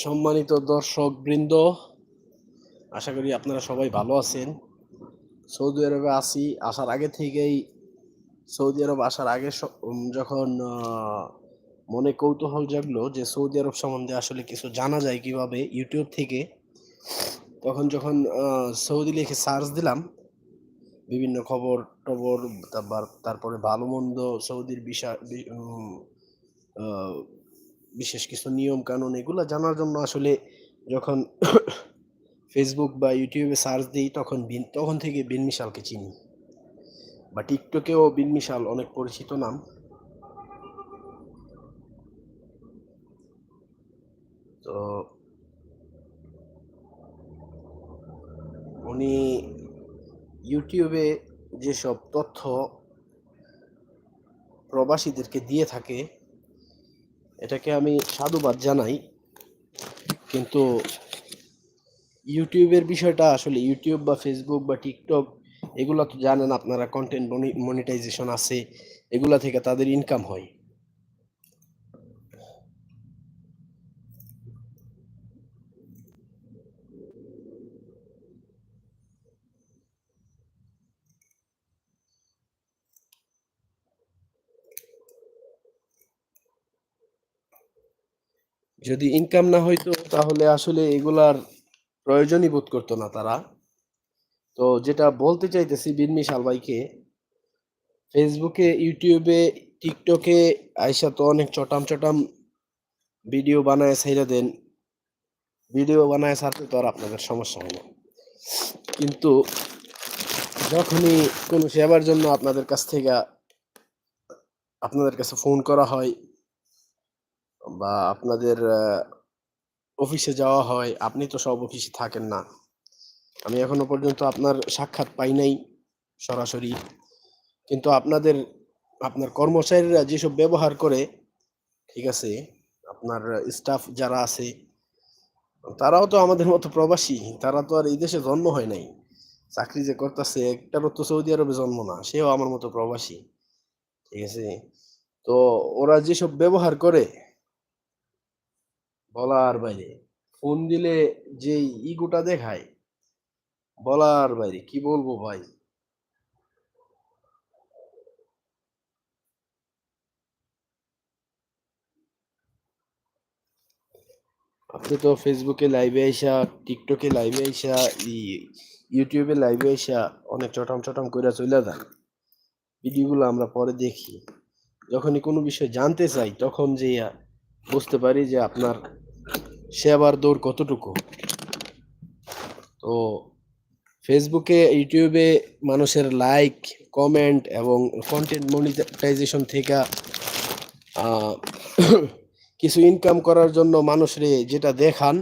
সম্মানিত দর্শক বৃন্দ আশা করি আপনারা সবাই ভালো আছেন। সৌদি আরবে আসি আসার আগে থেকেই, সৌদি আরব আসার আগে যখন মনে কৌতূহল জাগলো যে সৌদি আরব সম্বন্ধে আসলে কিছু জানা যায় কীভাবে ইউটিউব থেকে, তখন যখন সৌদি লিখে সার্চ দিলাম, বিভিন্ন খবর টবর, তারপর, তারপরে ভালো মন্দ সৌদির বিষয় বিশেষ কিছু নিয়ম কানুন এগুলো জানার জন্য আসলে যখন ফেসবুক বা ইউটিউবে সার্চ দিই, তখন বিন তখন থেকে বিন মিশালকে চিনি। বা টিকটকেও বিন মিশাল অনেক পরিচিত নাম। তো উনি ইউটিউবে যেসব তথ্য প্রবাসীদেরকে দিয়ে থাকে এটাকে আমি সাধুবাদ জানাই, কিন্তু ইউটিউবের বিষয়টা আসলে ইউটিউব বা ফেসবুক বা টিকটক এগুলো তো জানেন আপনারা কন্টেন্ট মনিটাইজেশন আছে, এগুলা থেকে তাদের ইনকাম হয়। যদি ইনকাম না হইতো, তাহলে আসলে এগুলার প্রয়োজনই বোধ করতো না তারা। তো যেটা বলতে চাইতেছি বিনমি ভাইকে ফেসবুকে, ইউটিউবে, টিকটকে আইসা তো অনেক চটাম চটাম ভিডিও বানায় ছেড়ে দেন। ভিডিও বানায় ছাড়তে তো আর আপনাদের সমস্যা হয় না। কিন্তু যখনই কোনো সেবার জন্য আপনাদের কাছ থেকে, আপনাদের কাছে ফোন করা হয় বা আপনাদের অফিসে যাওয়া হয়, আপনি তো সব অফিসে থাকেন না। আমি এখনও পর্যন্ত আপনার সাক্ষাৎ পাই নাই সরাসরি। কিন্তু আপনাদের, আপনার কর্মচারীরা যেসব ব্যবহার করে, ঠিক আছে, আপনার স্টাফ যারা আছে, তারাও তো আমাদের মতো প্রবাসী, তারা তো আর এই দেশে জন্ম হয় নাই। চাকরি যে করতেছে, একটারও তো সৌদি আরবে জন্ম না, সেও আমার মতো প্রবাসী, ঠিক আছে। তো ওরা যেসব ব্যবহার করে বলার বাইরে। ফোন দিলে যে ইগোটা দেখায়, বলার বাইরে, কি বলব ভাই? আপনি তো ফেসবুকে লাইভে আইসা টিকটকে লাইভে আইসা ইউটিউবে লাইভে আইসা অনেক চটাম চটাম করে চলে যান। ভিডিওগুলো আমরা পরে দেখি। যখনই কোনো বিষয় জানতে চাই, তখন যে বুঝতে পারি যে আপনার সেবার দৌড় কতটুকু। তো ফেসবুকে, ইউটিউবে মানুষের লাইক কমেন্ট এবং কন্টেন্ট মনিটাইজেশন থেকে কিছু ইনকাম করার জন্য মানুষরে যেটা দেখান,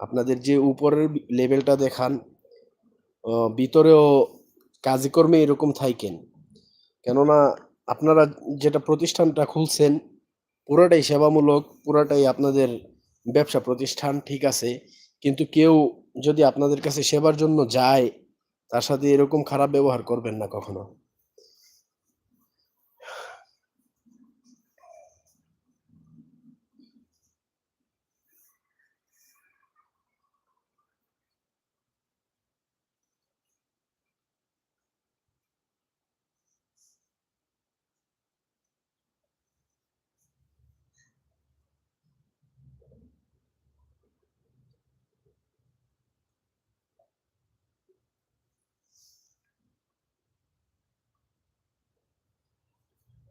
আপনাদের যে উপরের লেভেলটা দেখান ভিতরেও কাজকর্মে এরকম থাকেন। কেননা আপনারা যেটা প্রতিষ্ঠানটা খুলছেন পুরাটাই সেবামূলক, পুরাটাই আপনাদের ব্যবসা প্রতিষ্ঠান ঠিক আছে। কিন্তু কেউ যদি আপনাদের কাছে সেবার জন্য যায়, তার সাথে এরকম খারাপ ব্যবহার করবেন না কখনো।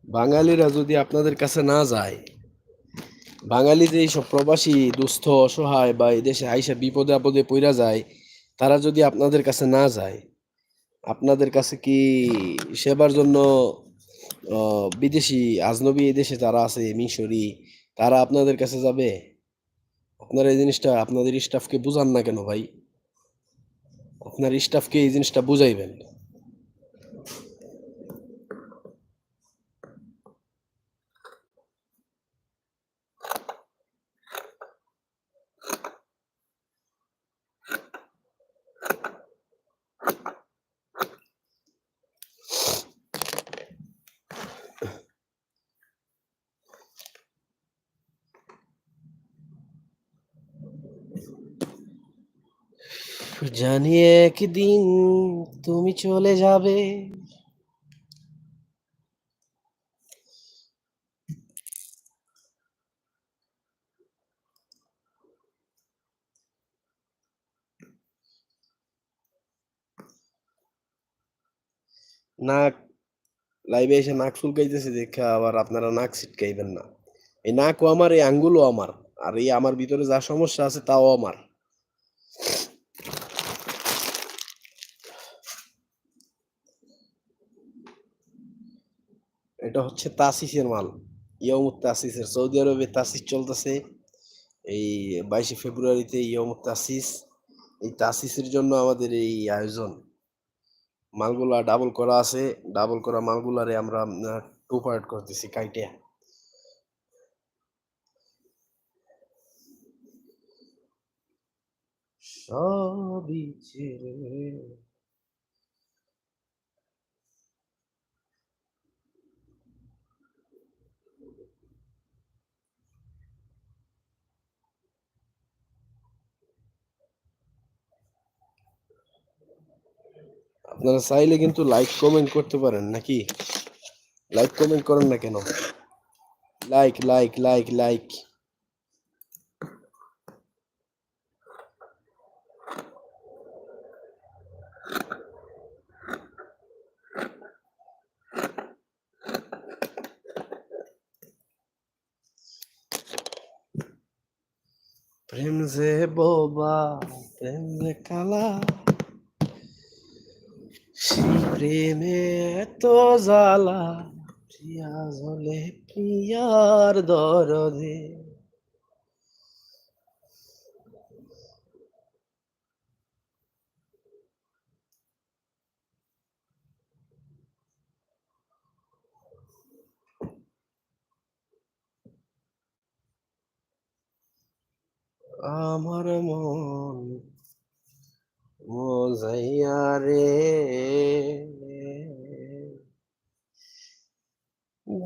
বাঙালিরা যদি আপনাদের কাছে না যায়, বাঙালি যে এইসব প্রবাসী, দুস্থ, অসহায় বা এই দেশে আইসা বিপদে আপদে পইরা যায়, তারা যদি আপনাদের কাছে না যায়, আপনাদের কাছে কি সেবার জন্য বিদেশি আজনবী এই দেশে যারা আছে, মিশরি, তারা আপনাদের কাছে যাবে? আপনারা এই জিনিসটা, আপনাদের স্টাফকে বুঝান না কেন ভাই? আপনার স্টাফকে এই জিনিসটা বুঝাইবেন। জানি একদিন তুমি চলে যাবে। নাক, লাইভে এসে নাক চুলকাইতেছে দেখে আবার আপনারা নাক ছিটকাইবেন না। এই নাকও আমার, এই আঙ্গুলও আমার, আর এই আমার ভিতরে যা সমস্যা আছে তাও আমার। এটা হচ্ছে তাসিসের মাল। ইয়মুত তাসিসের। সৌদি আরবে তাসিস চলতেছে। এই বাইশে ফেব্রুয়ারিতে ইয়মুত তাসিস। এই তাসিসের জন্য আমাদের এই আয়োজন। মালগুলা ডাবল করা আছে। ডাবল করা মালগুলারে আমরা টু পার্ট করতেছি কাইটে। সবই ছেড়ে আপনারা চাইলে কিন্তু লাইক কমেন্ট করতে পারেন, নাকি? লাইক কমেন্ট করেন না কেন? লাইক লাইক লাইক লাইক প্রেম যে বোবা, প্রেম যে কালা। প্রেমে এত জ্বালা প্রিয়া জলে প্রিয়ার দরদে। আমার মন মজাইয়া রে।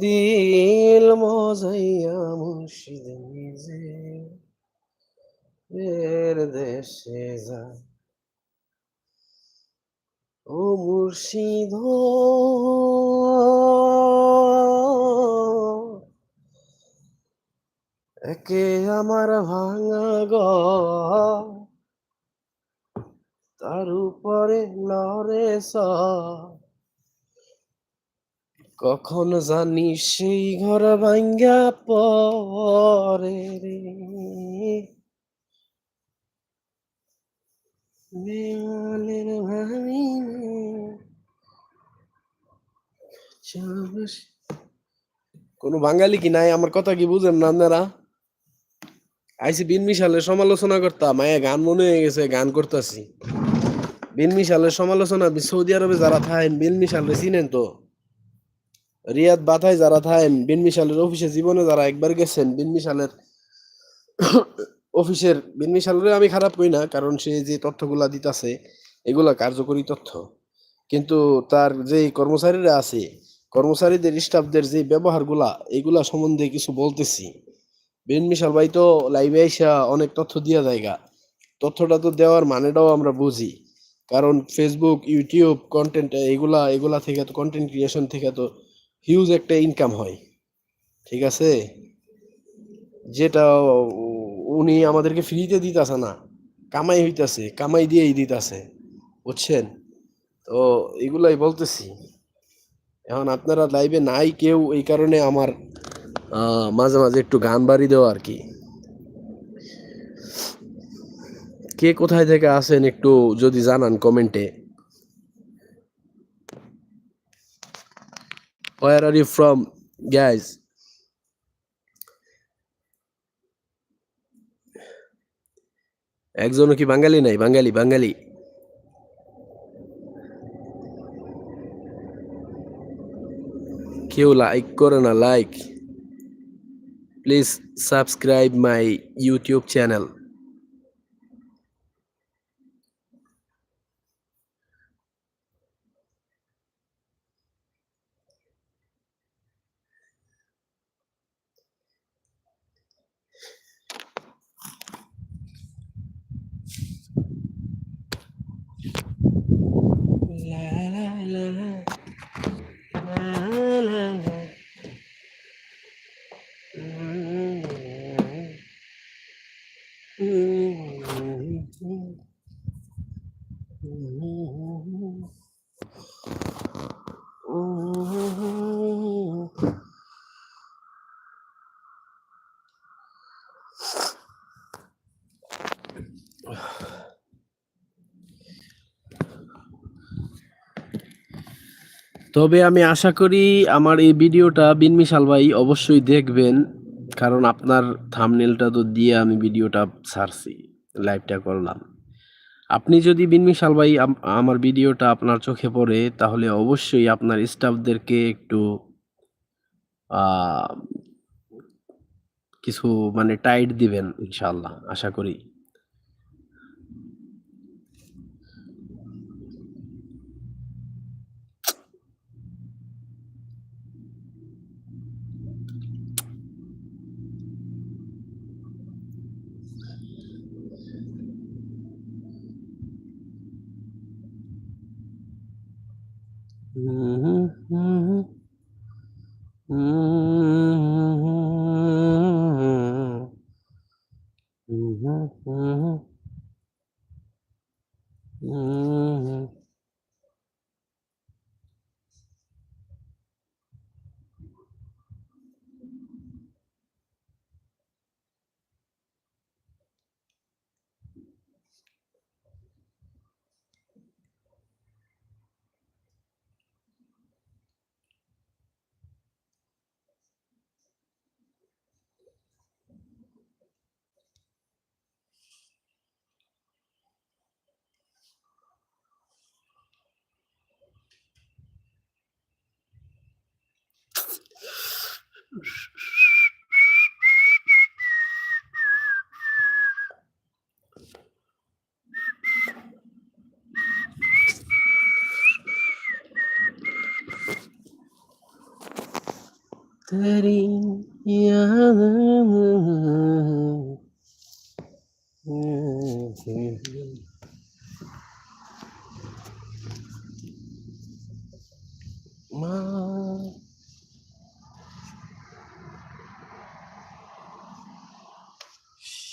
দিল মজাইয়া মুর্শিদ নিজে, এর দেশে যায় ও মুর্শিদ, একে আমার ভাঙা ঘর তার উপরে লড়ে কখন জানি সেই ঘর ভাঙ্গা পরে রে। দেওয়ালের কোনো বাঙালি কি নাই? আমার কথা কি বুঝেন না আপনারা? আইসি বিন মিশালের সমালোচনা করতাম, মায়া গান মনে হয়ে গেছে, গান করতেছি। বিন মিশালের সমালোচনা সৌদি আরবে যারা থাকেন বিন মিশালে চিনেন তো? রিয়াদ বাথায় যারা থাকেন বিন মিশালের অফিসে জীবনে যারা একবার গেছেন বিন মিশালের অফিসের বিন মিশালের আমি খারাপ কই না, কারণ সে যে তথ্যগুলা দিতাছে, এগুলা কার্যকরী তথ্য। কিন্তু তার যে কর্মচারীরা আছে, কর্মচারীদের, স্টাফদের যে ব্যবহারগুলা, এগুলা সম্বন্ধে কিছু বলতেছি। বিন মিশাল ভাই তো লাইভে আইসা অনেক তথ্য দিয়া জায়গা। তথ্যটা তো দেওয়ার মানেটাও আমরা বুঝি। কারণ ফেসবুক ইউটিউব কন্টেন্ট এগুলা এগুলা থেকে তো কন্টেন্ট ক্রিয়েশন থেকে তো হিউজ একটা ইনকাম হয়। ঠিক আছে? যেটা উনি আমাদেরকে ফ্রিতে দিতেছে না, কামাই হইতাছে, কামাই দিয়েই দিতাছে, বুঝছেন? তো এগুলাই বলতেছি। এখন আপনারা লাইভে নাই কেউ, এই কারণে আমার মাঝে মাঝে একটু গান বাড়ি দেওয়া আর কি। কে কোথায় থেকে আসেন একটু যদি জানান কমেন্টে Where are you from, guys? একজনও কি বাঙালি নাই? বাঙালি বাঙালি। কেউ লাইক করে না like please subscribe my YouTube channel Mm-hmm. তবে আমি আশা করি আমার এই ভিডিওটা বিনমিশাল ভাই অবশ্যই দেখবেন, কারণ আপনার থামনেলটা তো দিয়ে আমি ভিডিওটা ছাড়ছি লাইভটা করলাম। আপনি যদি বিনমিশাল ভাই আমার ভিডিওটা আপনার চোখে পড়ে, তাহলে অবশ্যই আপনার স্টাফদেরকে একটু কিছু মানে টাইট দিবেন ইনশাল্লাহ আশা করি। Mm. Daddy, yeah,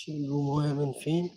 شيل من فين؟